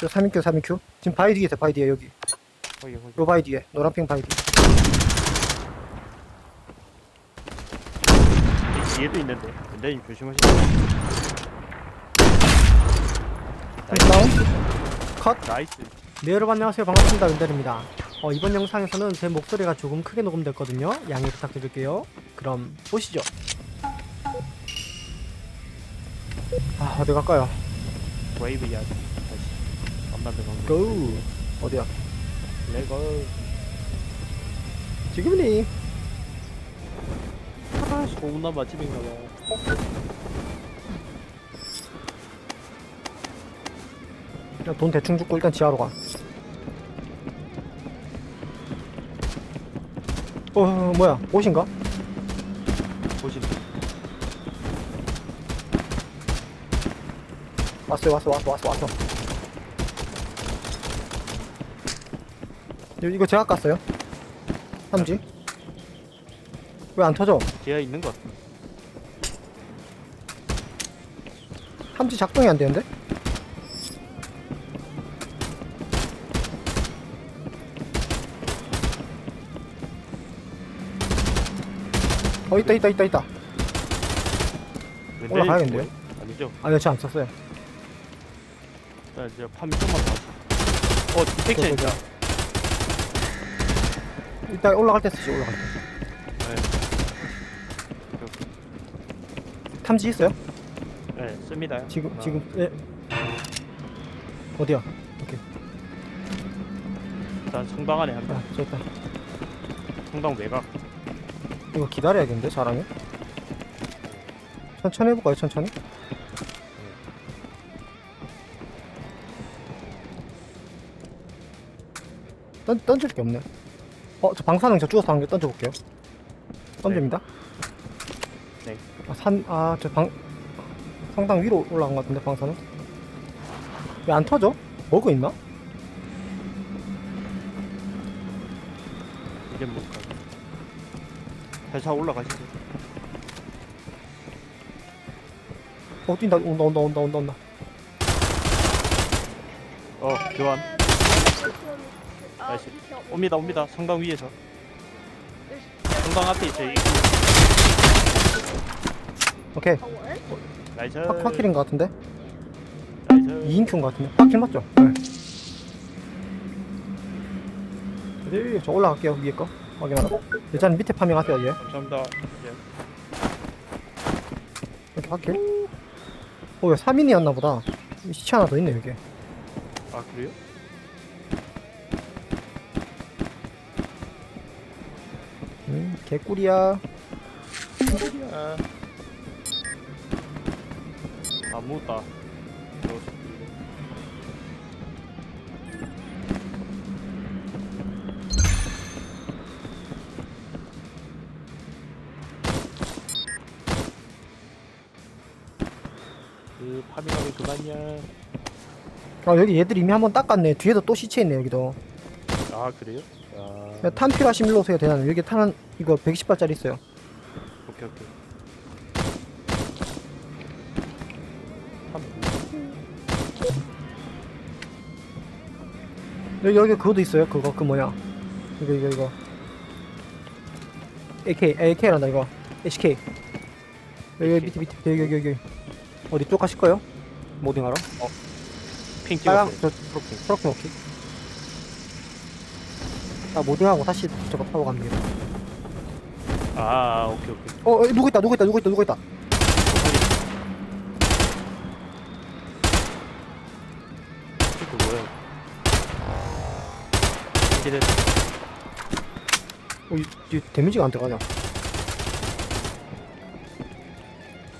저 3인큐 3인큐. 지금 바위 뒤에 있어 바위 뒤에 여기. 거기 거기. 요 바위 뒤에 노란핑 바위 뒤이 뒤에도 있는데. 근데 조심하세요 다운. 컷. 나이스. 네 여러분 안녕하세요. 반갑습니다. 은달입니다. 어, 이번 영상에서는 제 목소리가 조금 크게 녹음됐거든요. 양해 부탁드릴게요. 그럼 보시죠. 아 어디 갈까요? 웨이브 이야 만만들 방금 고 어디야? 레고 지금이니. 아 소문난 맛집인가봐. 야, 돈 대충 줍고 일단 지하로 가. 어, 뭐야? 옷인가? 보시네 왔어요 왔어 왔어 왔어 왔어 이- 이거 제가 깠어요. 삼지. 왜 안 터져? 뒤에 있는 것 같아 삼지 작동이 안 되는데? 어 있다 있다 있다 있다. 올라가야겠는데요? 뭐- 아니죠? 아니요 저안 썼어요. 자 이제 파밍 좀만 더 하자 어 디텍션 저기, 있다 일단 올라갈 때 쓰지 올라갈 때 네. 탐지 있어요? 네 씁니다 지금 아, 지금 예. 어디야? 오케이 일단 성당 안에 한다 아 저기다 성당 외곽 이거 기다려야겠는데 잘하면 천천히 해볼까요 천천히? 던, 던질 게 없네 어 저 방사능 저 주워서 한개 던져볼게요 던집니다 네. 아, 산, 아, 저 방, 성당 위로 올라간 것 같은데, 방사능? 왜 안 터져? 버그 있나? 이게 뭘까 회사 올라가시죠 어, 뛴다, 온다, 온다, 온다, 온다, 온다. 어 교환 아, 나이스. 옵니다 옵니다 성당 위에서 성당 앞에 있어요 이- 오케이. 나이스 확, 확킬인 것 같은데? 나이스 2인큐인 것 같은데? 확킬 맞죠? 네. 네, 저 올라갈게요, 위에 거. 확인하고. 일단 밑에 파밍하세요, 얘. 감사합니다 예. 이렇게 확킬. 어, 왜 3인이었나 보다. 시체 하나 더 있네, 여기. 아 그래요? 음, 개꿀이야. 아 아무다 그 파밍하면 그만이야 아, 여기 얘들 이미 한번 닦았네. 뒤에도 또 시체 있네, 여기도. 아 그래요? 아 야, 탄 필요하시면 일로 오세요, 대단히. 여기 탄, 이거 120발짜리 있어요. 오케이 오케이 여기, 여기 그것도 있어요. 그거, 그 뭐야. 이거, 이거, 이거. AK, AK란다, 이거. HK. 여기, HK. 밑에, 밑에, 여기, 여기, 여기. 어디 쪽 가실 거예요? 모딩하러? 핑 빨강, 찍었어요 저, 프로킹, 프로킹, 오케이. 아, 모딩하고 다시 저거 타고 되겠다. 아 오케이 오케이 어, 어, 누구 있다, 누구 있다, 누구 있다, 누구 있다. 이거 뭐야 이제 어, 이, 이 데미지가 안 들어가냐.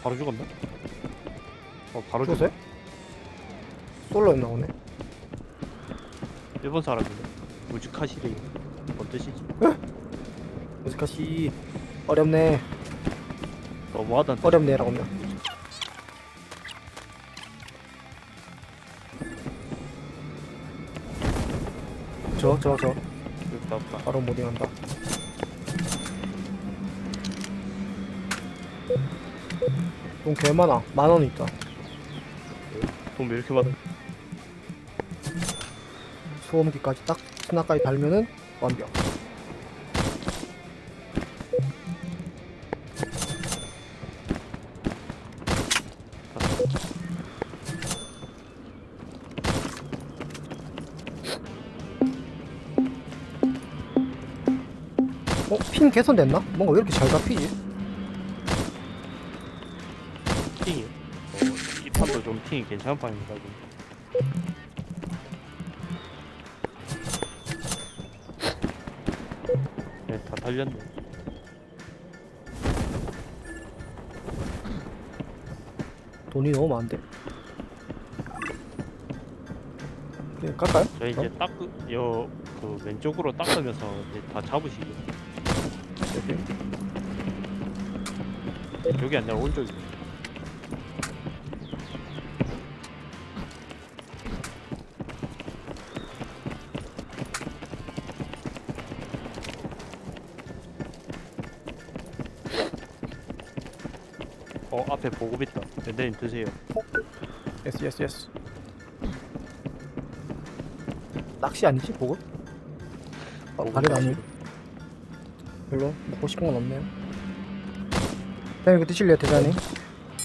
바로 죽었나? 어 바로 죽었어요? 죽었어요? 솔로 나오네. 일본 사람인데 무지카시리 뭔 뜻이지? 무스카시 어렵네. 너무하다 어렵네라고 하면. 저저 저. 없다 없다. 바로 모딩한다. 돈 개 많아. 만원 있다. 돈 왜 이렇게 많아? 소음기까지 딱 스나까지 달면은 완벽. 어? 핀 개선됐나? 뭔가 왜 이렇게 잘 잡히지? 팅이. 어, 이 판도 좀 팅이 괜찮은 판입니다. 지금. 네, 다 달렸네. 돈이 너무 많은데. 네, 갈까요? 저희 이제 닦, 여, 그 왼쪽으로 닦으면서 이제 다 잡으시죠. 여기 아니라 오른쪽이. 어 앞에 보급 있다. 랜드님 드세요. 예스 예스 예스. 낚시 아니지 보급? 어, 보급 발에 나무 낚시. 별로 먹고 싶은 건 없네요. 대장님 이거 드실래요 대장님?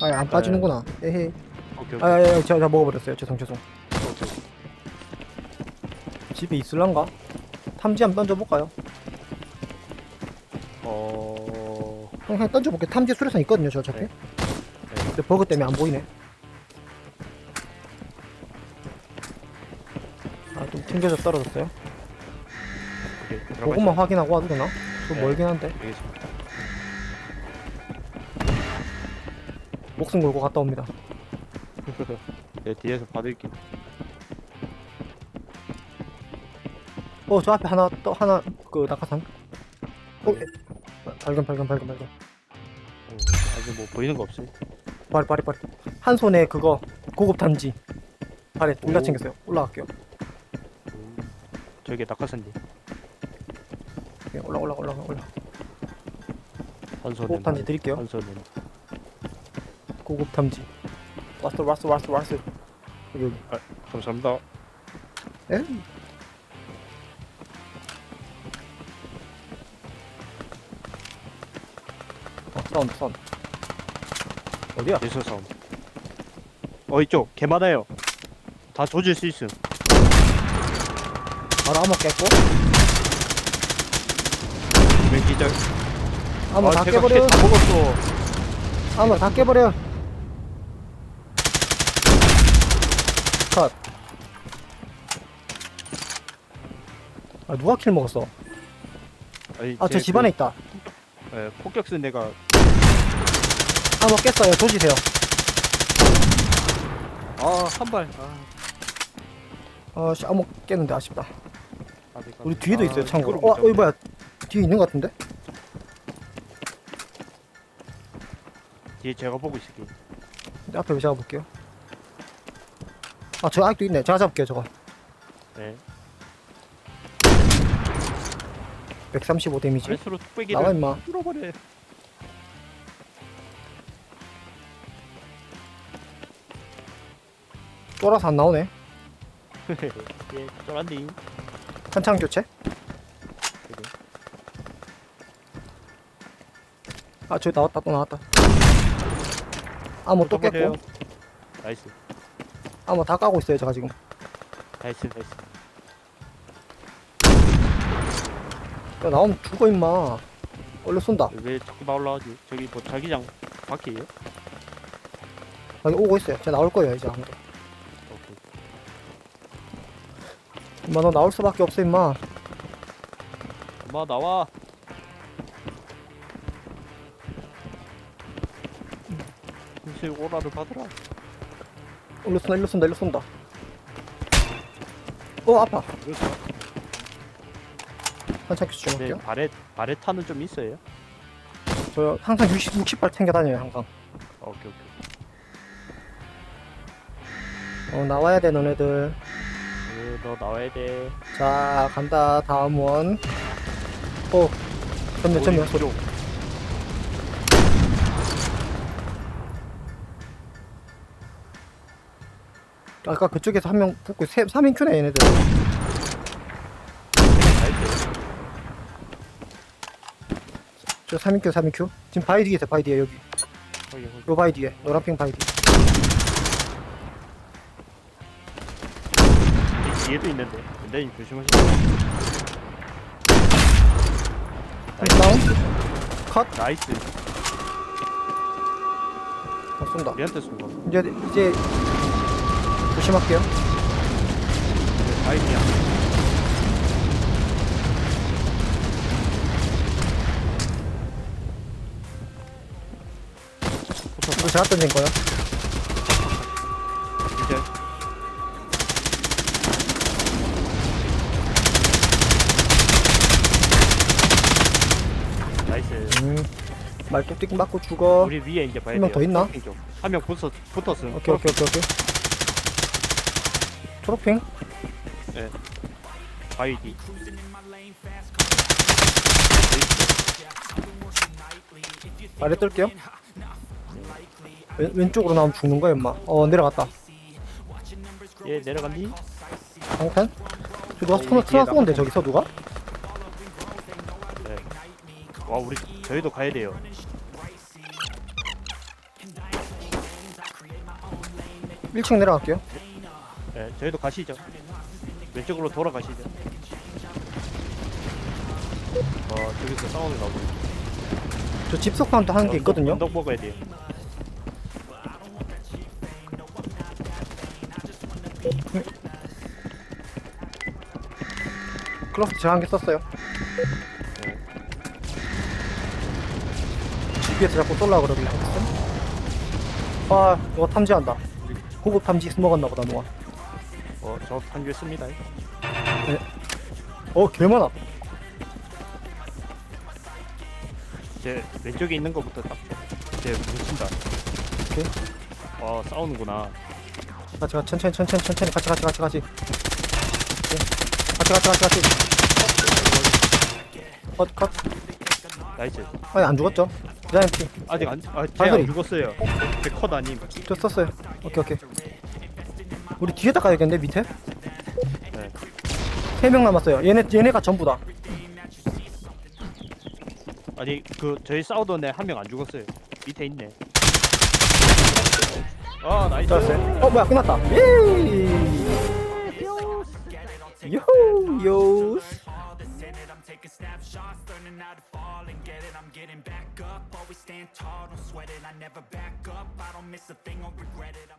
아 안 빠지는구나. 에헤이. 오케이 오케이. 아야야 제가 다 먹어버렸어요. 죄송 죄송. 오케이. 집에 있을란가? 탐지 한번 던져볼까요? 어. 형 그냥 던져볼게. 탐지 수류탄 있거든요 저 어차피. 네. 근데 버그 때문에 안 보이네. 아 좀 튕겨져 떨어졌어요. 오케이. 들어가시죠. 그것만 확인하고 와도 되나? 좀 네. 멀긴 한데 알겠습니다. 목숨 걸고 갔다 옵니다. 네 뒤에서 받을게. 어 저 앞에 하나 또 하나 그 낙하산. 어 에, 발견 발견 발견 발견. 어, 아직 뭐 보이는 거 없어요? 발이 발이 발이. 한 손에 그거 고급 탐지. 발에 둘다 오. 챙겼어요. 올라갈게요. 음, 저기 낙하산디. 예, 올라 올라 올라 올라. 한 손에. 고급 탐지 드릴게요. 한 손에. 고급 탐지. 왔어 왔어 왔어 왔어. 여기 여기. 감사합니다. 에? 어 사운드 사운드. 어디야? 예술 싸움. 어 이쪽 개 많아요. 다 조질 수 있음. 바로 암호 깼고 왼 기절. 암호 다 제가 깨버려. 다 먹었어. 암호 다 깨버려. 컷. 아 누가 킬 먹었어? 아니, 아 제 저 집안에 그, 있다. 예, 폭격 쓴 애가 암호 깼어요. 조지세요. 아한 발. 아, 아씨 암호 깼는데 아쉽다. 까비. 우리 뒤에도 아, 있어요 참고로. 어, 잡네. 뭐야? 뒤에 있는 것 같은데? 뒤에 제가 보고 있을게요. 근데 앞에 잡아볼게요. 아 저 아직도 있네. 제가 잡을게요 저거. 네. 135 데미지. 아래수로 나와 뚝배기를 임마. 뚫어버려. 쫄아서 안 나오네. 예, 쫄안디. 한창 교체. 아 저기 나왔다 또 나왔다. 아뭐 또 뚫어버려요. 깼고. 나이스. 아뭐 다 까고 있어요 제가 지금. 나이스, 나이스. 야 나오면 죽어 임마. 얼른 쏜다. 왜 자꾸 나 올라가지? 저기 뭐 자기장 바퀴에요? 여기 오고 있어요. 제가 나올 거예요 이제 아무도. 오케이. 임마 너 나올 수밖에 없어 임마. 엄마 나와. 무슨 오라를 받으라. 일로 쏜다 일로 쏜다 일로 쏜다. 어 아파. 그래서 좀 네, 할게요. 발에 발에 타는 좀 있어요. 저 항상 60, 60발 챙겨 다녀요 항상. 오케이 오케이. 어 나와야 돼 너네들. 어, 너 나와야 돼. 자 간다 다음 원. 어 전면 전면 소리. 오른쪽. 아까 그쪽에서 한 명 붙고 세, 3인 큐네 얘네들 저 3인큐 3인큐. 지금 바위 뒤에 있어 바위 뒤에 여기. 거기 거기. 요 바위 뒤에 노란핑 바위 뒤에. 이 뒤에도 있는데. 근데 조심하세요 다운. 컷. 나이스. 어, 쏜다. 우리한테 쏜 거. 이제 이제 조심할게요. 아이디야 제가 던진 거요. 이제. 나이스. 음 말뚝띠 맞고 죽어. 우리 위에 이제 봐야 한명 돼요. 더 있나? 한명 붙었 붙었음. 오케이 오케이 오케이 오케이. 초록핑? 바위 뒤 아래 뜰게요 왼, 왼쪽으로 나오면 죽는 거야 임마 어 내려갔다 얘 내려갔니? 방탄? 저 누가 어, 스포너 여기 뒤에 트나 쏘는데 저기서 누가? 네. 와 우리 저희도 가야 돼요. 일층 내려갈게요 네, 저희도 가시죠. 왼쪽으로 돌아가시죠. 어 저기서 싸우는 나오고. 저 집속 카운트 하는 게 있거든요 언덕 먹어야 돼요. 클러스 제가 한 개 썼어요 네. GP에서 자꾸 쏠라 그러길래 아 누가 탐지한다 고급 탐지 먹었나 보다 누가 어저 판결습니다. 어 개 많아 제 왼쪽에 있는 거부터 딱. 제 뭉친다. 오케이. 어 싸우는구나. 같이 같이 천천히 천천히 천천히 같이 같이 같이 같이. 같이 같이 같이 같이 컷컷 나이스. 아니 안 죽었죠? 기다림 피 아직 안, 아, 발소리. 제안 죽었어요. 제컷 아님. 저 썼어요 오케이 오케이 우리 뒤에다 가야겠는데 밑에? 네. 세 명 남았어요 얘네 얘네가 전부다 아니 그 저희 싸우던 애 한 명 안 죽었어요. 밑에 있네. 아 나이스. 잘했어요 어 뭐야 끝났다 예요 back up, always stand tall, don't sweat it. I never back up, I don't miss a thing, I'll regret it.